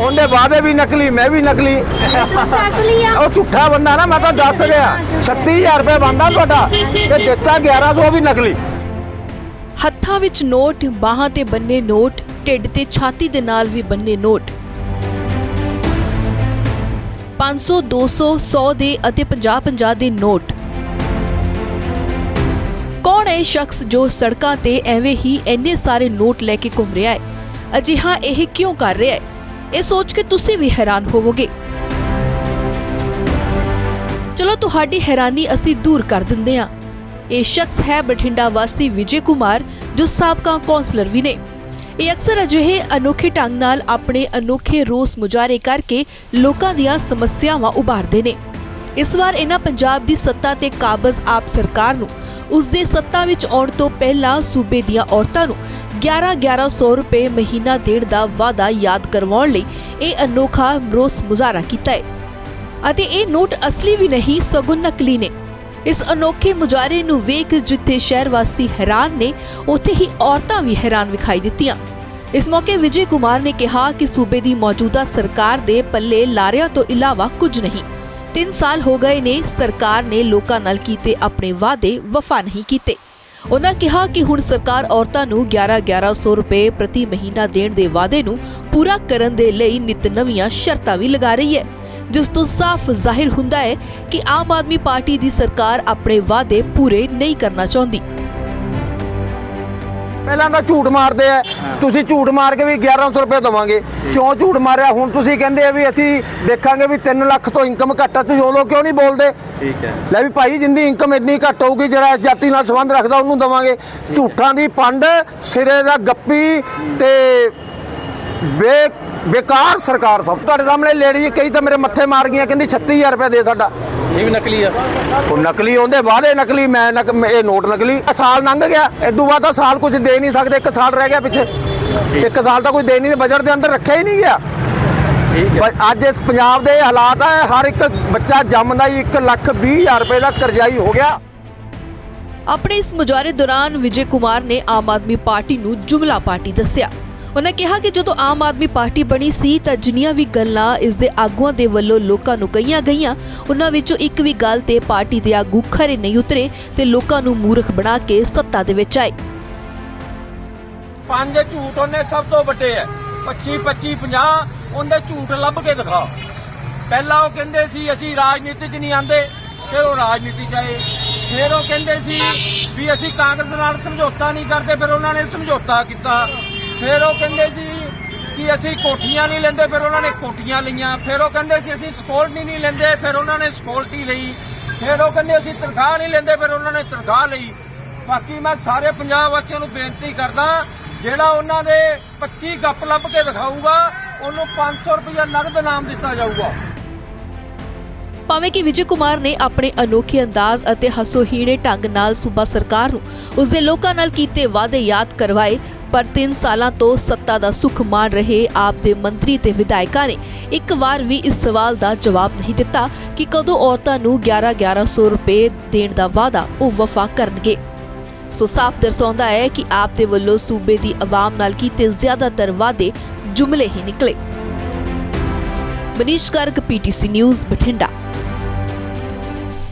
ਉਹਦੇ ਵਾਅਦੇ ਵੀ ਨਕਲੀ ਮੈਂ ਵੀ ਨਕਲੀ। ਉਹ ਝੂਠਾ ਬੰਦਾ ਨਾ ਮੈਂ ਤਾਂ ਦੱਸ ਰਿਹਾ। 36000 ਰੁਪਏ ਬੰਦਾ ਤੁਹਾਡਾ ਤੇ ਦਿੱਤਾ 1100 ਉਹ ਵੀ ਨਕਲੀ। ਹੱਥਾਂ ਵਿੱਚ ਨੋਟ ਬਾਹਾਂ ਤੇ ਬੰਨੇ ਨੋਟ ਢਿੱਡ ਤੇ ਛਾਤੀ ਦੇ ਨਾਲ ਵੀ ਬੰਨੇ ਨੋਟ। 500 200 100 ਦੇ ਅਤੇ 50 50 ਦੇ ਨੋਟ। ਕੌਣ ਹੈ ਇਹ ਸ਼ਖਸ ਜੋ ਸੜਕਾਂ ਤੇ ਐਵੇਂ ਹੀ ਇੰਨੇ ਸਾਰੇ ਨੋਟ ਲੈ ਕੇ ਘੁੰਮ ਰਿਹਾ ਹੈ? ਅਜਿਹਾ ਇਹ ਕਿਉਂ ਕਰ ਰਿਹਾ ਹੈ? ਇਹ ਸੋਚ ਕੇ ਤੁਸੀਂ ਵੀ ਹੈਰਾਨ ਹੋਵੋਗੇ। ਚਲੋ ਤੁਹਾਡੀ ਹੈਰਾਨੀ ਅਸੀਂ ਦੂਰ ਕਰ ਦਿੰਦੇ ਹਾਂ। ਇਹ ਸ਼ਖਸ ਹੈ ਬਠਿੰਡਾ ਵਾਸੀ ਵਿਜੇ ਕੁਮਾਰ, ਜੋ ਸਾਬਕਾ ਕੌਂਸਲਰ ਵੀ ਨੇ। ਇਹ ਅਕਸਰ ਅਜਿਹੇ ਅਨੋਖੇ ਢੰਗ ਨਾਲ ਆਪਣੇ ਅਨੋਖੇ ਰੋਸ ਮੁਜ਼ਾਹਰੇ ਕਰਕੇ ਲੋਕਾਂ ਦੀਆਂ ਸਮੱਸਿਆਵਾਂ ਉਭਾਰਦੇ ਨੇ। ਇਸ ਵਾਰ ਇਹਨਾਂ ਪੰਜਾਬ ਦੀ ਸੱਤਾ ਤੇ ਕਾਬਜ਼ ਆਪ ਸਰਕਾਰ ਨੂੰ ਉਸ ਦੇ ਸੱਤਾ ਵਿੱਚ ਆਉਣ ਤੋਂ ਪਹਿਲਾਂ ਸੂਬੇ ਦੀਆਂ ਔਰਤਾਂ ਨੂੰ 11-1100 ਰੁਪਏ ਮਹੀਨਾ ਦੇਣ ਦਾ ਵਾਅਦਾ ਯਾਦ ਕਰਵਾਉਣ ਲਈ ਇਹ ਅਨੋਖਾ ਰੋਸ ਮੁਜ਼ਾਹਰਾ ਕੀਤਾ ਹੈ। ਅਤੇ ਇਹ ਨੋਟ ਅਸਲੀ ਵੀ ਨਹੀਂ, ਸਗੋਂ ਨਕਲੀ ਨੇ। ਇਸ ਅਨੋਖੇ ਮੁਜ਼ਾਹਰੇ ਨੂੰ ਵੇਖ ਜਿੱਥੇ ਸ਼ਹਿਰ ਵਾਸੀ ਹੈਰਾਨ ਨੇ, ਉੱਥੇ ਹੀ ਔਰਤਾਂ ਵੀ ਹੈਰਾਨ ਵਿਖਾਈ ਦਿੱਤੀਆਂ। ਇਸ ਮੌਕੇ ਵਿਜੇ ਕੁਮਾਰ ਨੇ ਕਿਹਾ ਕਿ ਸੂਬੇ ਦੀ ਮੌਜੂਦਾ ਸਰਕਾਰ ਦੇ ਪੱਲੇ ਲਾਰਿਆਂ ਤੋਂ ਇਲਾਵਾ ਕੁਝ ਨਹੀਂ। 3 ਸਾਲ ਹੋ ਗਏ ਨੇ, ਸਰਕਾਰ ਨੇ ਲੋਕਾਂ ਨਾਲ ਕੀਤੇ ਆਪਣੇ ਵਾਅਦੇ ਵਫਾ ਨਹੀਂ ਕੀਤੇ। ਉਹਨਾਂ ਕਿਹਾ ਕਿ ਹੁਣ ਸਰਕਾਰ ਔਰਤਾਂ ਨੂੰ 11-1100 ਰੁਪਏ ਪ੍ਰਤੀ ਮਹੀਨਾ ਦੇਣ ਦੇ ਵਾਅਦੇ ਨੂੰ ਪੂਰਾ ਕਰਨ ਦੇ ਲਈ ਨਿਤ ਨਵੀਆਂ ਸ਼ਰਤਾਂ ਵੀ ਲਗਾ ਰਹੀ ਹੈ, ਜਿਸ ਤੋਂ ਸਾਫ਼ ਜ਼ਾਹਿਰ ਹੁੰਦਾ ਹੈ ਕਿ ਆਮ ਆਦਮੀ ਪਾਰਟੀ ਦੀ ਸਰਕਾਰ ਆਪਣੇ ਵਾਅਦੇ ਪੂਰੇ ਨਹੀਂ ਕਰਨਾ ਚਾਹੁੰਦੀ। ਪਹਿਲਾਂ ਤਾਂ ਝੂਠ ਮਾਰਦੇ ਆ। ਤੁਸੀਂ ਝੂਠ ਮਾਰ ਕੇ ਵੀ 1100 ਰੁਪਏ ਦਵਾਂਗੇ। ਕਿਉਂ ਝੂਠ ਮਾਰਿਆ? ਹੁਣ ਤੁਸੀਂ ਕਹਿੰਦੇ ਆ ਵੀ ਅਸੀਂ ਦੇਖਾਂਗੇ ਵੀ 3 ਲੱਖ ਤੋਂ ਇਨਕਮ ਘੱਟ ਆ। ਤੁਸੀਂ ਉਹ ਲੋਕ ਕਿਉਂ ਨਹੀਂ ਬੋਲਦੇ? ਠੀਕ ਹੈ। ਲੈ ਵੀ ਭਾਈ ਜਿੰਦੀ ਇਨਕਮ ਇੰਨੀ ਘੱਟ ਹੋਊਗੀ ਜਿਹੜਾ ਇਸ ਜਾਤੀ ਨਾਲ ਸੰਬੰਧ ਰੱਖਦਾ ਉਹਨੂੰ ਦਵਾਂਗੇ। ਝੂਠਾਂ ਦੀ ਪੰਡ ਸਿਰੇ ਦਾ ਗੱਪੀ ਤੇ ਬੇ ਬੇਕਾਰ ਸਰਕਾਰ ਸਭ। ਤੁਹਾਡੇ ਸਾਹਮਣੇ ਲੇਡੀ ਕਈ ਤਾਂ ਮੇਰੇ ਮੱਥੇ ਮਾਰ ਗਈਆਂ ਕਹਿੰਦੀ 36000 ਰੁਪਏ ਦੇ ਸਾਡਾ। ਇਹ ਵੀ ਨਕਲੀ ਆ। ਉਹ ਨਕਲੀ ਉਹਦੇ ਵਾਅਦੇ ਨਕਲੀ ਮੈਂ ਨਕ ਇਹ ਨੋਟ ਨਕਲੀ। ਸਾਲ ਲੰਘ ਗਿਆ ਇਦੋਂ ਬਾਅਦ ਤਾਂ ਸਾਲ ਕੁਝ ਦੇ ਨਹੀਂ ਸਕਦੇ ਇੱਕ ਸਾਲ ਰਹਿ ਗਿਆ ਪਿੱਛੇ। ਇੱਕ ਸਾਲ ਤਾਂ ਕੋਈ ਦੇ ਨਹੀਂ ਬਜਟ ਦੇ ਅੰਦਰ ਰੱਖਿਆ ਹੀ ਨਹੀਂ ਗਿਆ। ਠੀਕ ਹੈ। ਪਰ ਅੱਜ ਇਸ ਪੰਜਾਬ ਦੇ ਹਾਲਾਤ ਆ ਹਰ ਇੱਕ ਬੱਚਾ ਜੰਮਦਾ ਹੀ 1 ਲੱਖ 20 ਹਜ਼ਾਰ ਰੁਪਏ ਦਾ ਕਰਜ਼ਾਈ ਹੋ ਗਿਆ। ਆਪਣੇ ਇਸ ਮੁਜ਼ਾਹਰੇ ਦੌਰਾਨ ਵਿਜੇ ਕੁਮਾਰ ਨੇ ਆਮ ਆਦਮੀ ਪਾਰਟੀ ਨੂੰ ਜੁਮਲਾ ਪਾਰਟੀ ਦੱਸਿਆ। ਉਹਨਾਂ ਕਿਹਾ ਕਿ ਜਦੋਂ ਆਮ ਆਦਮੀ ਪਾਰਟੀ ਬਣੀ ਸੀ ਤਾਂ ਜਿੰਨੀਆਂ ਵੀ ਗੱਲਾਂ ਇਸ ਦੇ ਆਗੂਆਂ ਦੇ ਵੱਲੋਂ ਲੋਕਾਂ ਨੂੰ ਕਹੀਆਂ ਗਈਆਂ, ਉਹਨਾਂ ਵਿੱਚੋਂ ਇੱਕ ਵੀ ਗੱਲ ਤੇ ਪਾਰਟੀ ਦੇ ਆਗੂ ਖਰੇ ਨਹੀਂ ਉਤਰੇ ਤੇ ਲੋਕਾਂ ਨੂੰ ਮੂਰਖ ਬਣਾ ਕੇ ਸੱਤਾ ਦੇ ਵਿੱਚ ਆਏ। ਪੰਜ ਝੂਠ ਉਹਨੇ ਸਭ ਤੋਂ ਵੱਡੇ ਐ। 25 25 50 ਉਹਦੇ ਝੂਠ ਲੱਭ ਕੇ ਦਿਖਾ ਪਹਿਲਾਂ ਉਹ ਕਹਿੰਦੇ ਸੀ, ਅਸੀਂ ਰਾਜਨੀਤੀ 'ਚ ਨਹੀਂ ਆਂਦੇ ਫਿਰ ਉਹ ਰਾਜਨੀਤੀ 'ਚ ਆਏ। ਫਿਰ ਉਹ ਕਹਿੰਦੇ ਸੀ ਵੀ ਅਸੀਂ ਕਾਂਗਰਸ ਨਾਲ ਸਮਝੌਤਾ ਨਹੀਂ ਕਰਦੇ, ਫਿਰ ਉਹਨਾਂ ਨੇ ਸਮਝੌਤਾ ਕੀਤਾ। ਫਿਰ ਉਹ ਕਹਿੰਦੇ ਸੀ ਕਿ ਅਸੀਂ ਕੋਠੀਆਂ ਨਹੀਂ ਲੈਂਦੇ, ਫਿਰ ਉਹਨਾਂ ਨੇ ਕੋਠੀਆਂ ਲਈਆਂ। ਫਿਰ ਉਹ ਕਹਿੰਦੇ ਸੀ, ਅਸੀਂ ਸਕਿਉਰਟੀ ਨਹੀਂ ਲੈਂਦੇ, ਫਿਰ ਉਹਨਾਂ ਨੇ ਸਕਿਉਰਟੀ ਲਈ। ਫਿਰ ਉਹ ਕਹਿੰਦੇ, ਅਸੀਂ ਤਨਖਾਹ ਨਹੀਂ ਲੈਂਦੇ, ਫਿਰ ਉਹਨਾਂ ਨੇ ਤਨਖਾਹ ਲਈ। ਬਾਕੀ ਮੈਂ ਸਾਰੇ ਪੰਜਾਬ ਵਾਸੀਆਂ ਨੂੰ ਬੇਨਤੀ ਕਰਦਾ, ਜਿਹੜਾ ਉਹਨਾਂ ਦੇ 25 ਗੱਪ ਲੱਭ ਕੇ ਦਿਖਾਊਗਾ, ਉਹਨੂੰ 500 ਰੁਪਇਆ ਨਗਦ ਇਨਾਮ ਦਿੱਤਾ ਜਾਊਗਾ। ਭਾਵੇਂ ਕਿ ਵਿਜੇ ਕੁਮਾਰ ਨੇ ਆਪਣੇ ਅਨੋਖੇ ਅੰਦਾਜ਼ ਅਤੇ ਹਸੋਹੀਣੇ ਢੰਗ ਨਾਲ ਸੂਬਾ ਸਰਕਾਰ ਨੂੰ ਉਸ ਦੇ ਲੋਕਾਂ ਨਾਲ ਕੀਤੇ ਵਾਅਦੇ ਯਾਦ ਕਰਵਾਏ ਪਰ 3 ਸਾਲਾਂ ਤੋਂ ਸੱਤਾ ਦਾ ਸੁਖ ਮਾਣ ਰਹੇ ਆਪ ਦੇ ਮੰਤਰੀ ਤੇ ਵਿਧਾਇਕਾਂ ਨੇ ਇੱਕ ਵਾਰ ਵੀ ਇਸ ਸਵਾਲ ਦਾ ਜਵਾਬ ਨਹੀਂ ਦਿੱਤਾ ਕਿ ਕਦੋਂ ਔਰਤਾਂ ਨੂੰ 11-1100 ਰੁਪਏ ਦੇਣ ਦਾ ਵਾਅਦਾ ਉਹ ਵਫਾ ਕਰਨਗੇ। ਸੋ ਸਾਫ਼ ਦਰਸਾਉਂਦਾ ਹੈ ਕਿ ਆਪ ਦੇ ਵੱਲੋਂ ਸੂਬੇ ਦੀ ਆਵਾਮ ਨਾਲ ਕੀਤੇ ਜ਼ਿਆਦਾਤਰ ਵਾਅਦੇ ਜੁਮਲੇ ਹੀ ਨਿਕਲੇ। Manish Karak PTC news, Bathinda.